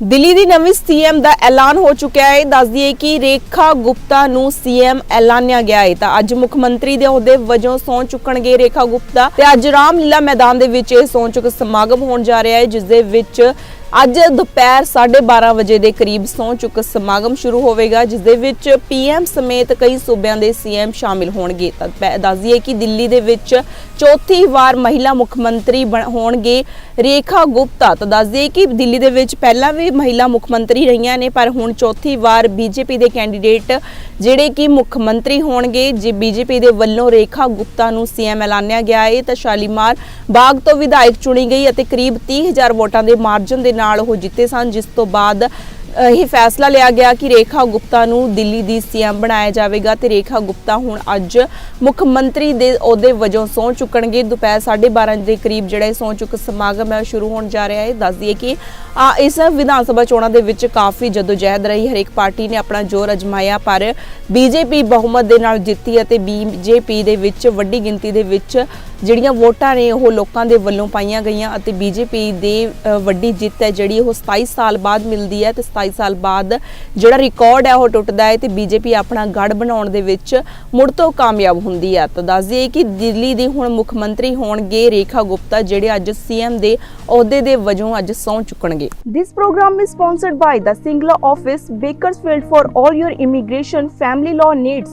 ਦਿੱਲੀ ਦੀ ਨਵੀਂ ਸੀਐਮ ਦਾ ਐਲਾਨ ਹੋ ਚੁੱਕਿਆ ਹੈ। ਦੱਸ ਦਈਏ ਕਿ ਰੇਖਾ ਗੁਪਤਾ ਨੂੰ ਸੀਐਮ ਐਲਾਨਿਆ ਗਿਆ ਹੈ। ਤਾਂ ਅੱਜ ਮੁੱਖ ਮੰਤਰੀ ਦੇ ਅਹੁਦੇ ਵਜੋਂ ਸਹੁੰ ਚੁੱਕਣਗੇ ਰੇਖਾ ਗੁਪਤਾ ਤੇ ਅੱਜ ਰਾਮਲੀਲਾ ਮੈਦਾਨ ਦੇ ਵਿੱਚ ਇਹ ਸਹੁੰ ਚੁੱਕ ਸਮਾਗਮ ਹੋਣ ਜਾ ਰਿਹਾ ਹੈ, ਜਿਸ ਦੇ ਵਿੱਚ ਅੱਜ ਦੁਪਹਿਰ 12:30 ਵਜੇ ਦੇ ਕਰੀਬ ਸਹੁੰ ਚੁੱਕ ਸਮਾਗਮ ਸ਼ੁਰੂ ਹੋਵੇਗਾ, ਜਿਸ ਦੇ ਵਿੱਚ ਪੀਐਮ ਸਮੇਤ ਕਈ ਸੂਬਿਆਂ ਦੇ ਸੀਐਮ ਸ਼ਾਮਿਲ ਹੋਣਗੇ। ਤਾਂ ਪੈ- ਦੱਸ ਕਿ ਦਿੱਲੀ ਦੇ ਵਿੱਚ ਚੌਥੀ ਵਾਰ ਮਹਿਲਾ ਮੁੱਖ ਮੰਤਰੀ ਬਣ- ਹੋਣਗੇ ਰੇਖਾ ਗੁਪਤਾ। ਤਾਂ ਦੱਸ ਕਿ ਦਿੱਲੀ ਦੇ ਵਿੱਚ ਪਹਿਲਾਂ ਵੀ ਮਹਿਲਾ ਮੁੱਖ ਮੰਤਰੀ ਰਹੀਆਂ ਨੇ, ਪਰ ਹੁਣ ਚੌਥੀ ਵਾਰ ਬੀਜੇਪੀ ਦੇ ਕੈਂਡੀਡੇਟ ਜਿਹੜੇ ਕਿ ਮੁੱਖ ਮੰਤਰੀ ਹੋਣਗੇ, ਜੇ ਬੀਜੇਪੀ ਦੇ ਵੱਲੋਂ ਰੇਖਾ ਗੁਪਤਾ ਨੂੰ ਸੀਐਮ ਐਲਾਨਿਆ ਗਿਆ ਹੈ ਤਾਂ ਸ਼ਾਲੀਮਾਰ ਬਾਗ ਤੋਂ ਵਿਧਾਇਕ ਚੁਣੀ ਗਈ ਅਤੇ ਕਰੀਬ 30000 ਵੋਟਾਂ ਦੇ ਮਾਰਜਨ ਦੇ ਨਾਲ ਉਹ ਜਿੱਤੇ ਸਨ ਜਿਸ ਤੋਂ ਬਾਅਦ ਇਹ ਫੈਸਲਾ ਲਿਆ ਗਿਆ ਕਿ ਰੇਖਾ ਗੁਪਤਾ ਨੂੰ ਦਿੱਲੀ ਦੀ ਸੀਐਮ ਬਣਾਇਆ ਜਾਵੇਗਾ ਤੇ ਰੇਖਾ ਗੁਪਤਾ ਹੁਣ ਅੱਜ ਮੁੱਖ ਮੰਤਰੀ ਦੇ ਅਹੁਦੇ ਵਜੋਂ ਸਹੁੰ ਚੁੱਕਣਗੇ। ਦੁਪਹਿਰ 12:30 ਦੇ ਕਰੀਬ ਜਿਹੜਾ ਇਹ ਸਹੁੰ ਚੁੱਕ ਸਮਾਗਮ ਹੈ ਉਹ ਸ਼ੁਰੂ ਹੋਣ ਜਾ ਰਿਹਾ ਹੈ। ਦੱਸ ਦਈਏ ਕਿ ਆ, ਇਸ ਵਿਧਾਨ ਸਭਾ ਚੋਣਾਂ ਦੇ ਵਿੱਚ ਕਾਫੀ ਜਦੋਜਹਿਦ ਰਹੀ। ਹਰੇਕ ਪਾਰਟੀ ਨੇ ਆਪਣਾ ਜ਼ੋਰ ਅਜਮਾਇਆ ਪਰ ਬੀਜੇਪੀ ਬਹੁਮਤ ਦੇ ਨਾਲ ਜਿੱਤੀ ਅਤੇ ਬੀਜੇਪੀ ਦੇ ਵਿੱਚ ਵੱਡੀ ਗਿਣਤੀ ਦੇ ਵਿੱਚ ਜਿਹੜੀਆਂ ਵੋਟਾਂ ਨੇ ਉਹ ਲੋਕਾਂ ਦੇ ਵੱਲੋਂ ਪਾਈਆਂ ਗਈਆਂ ਅਤੇ ਬੀਜੇਪੀ ਦੇ ਵੱਡੀ ਜਿੱਤ ਹੈ ਜਿਹੜੀ ਉਹ 27 ਸਾਲ ਬਾਅਦ ਮਿਲਦੀ ਹੈ ਤੇ 27 ਸਾਲ ਬਾਅਦ ਜਿਹੜਾ ਰਿਕਾਰਡ ਹੈ ਉਹ ਟੁੱਟਦਾ ਹੈ ਤੇ ਬੀਜੇਪੀ ਆਪਣਾ ਗੜ ਬਣਾਉਣ ਦੇ ਵਿੱਚ ਮੁੜ ਤੋਂ ਕਾਮਯਾਬ ਹੁੰਦੀ ਹੈ ਤਾਂ ਦੱਸ ਦਈਏ ਕਿ ਦਿੱਲੀ ਦੇ ਹੁਣ ਮੁੱਖ ਮੰਤਰੀ ਹੋਣਗੇ ਰੇਖਾ ਗੁਪਤਾ ਜਿਹੜੇ ਅੱਜ ਸੀਐਮ ਦੇ ਅਹੁਦੇ ਦੇ ਵਜੋਂ ਅੱਜ ਸਹੁੰ ਚੁੱਕਣਗੇ This program is sponsored by the Singla office, Bakersfield for all your immigration, family law needs.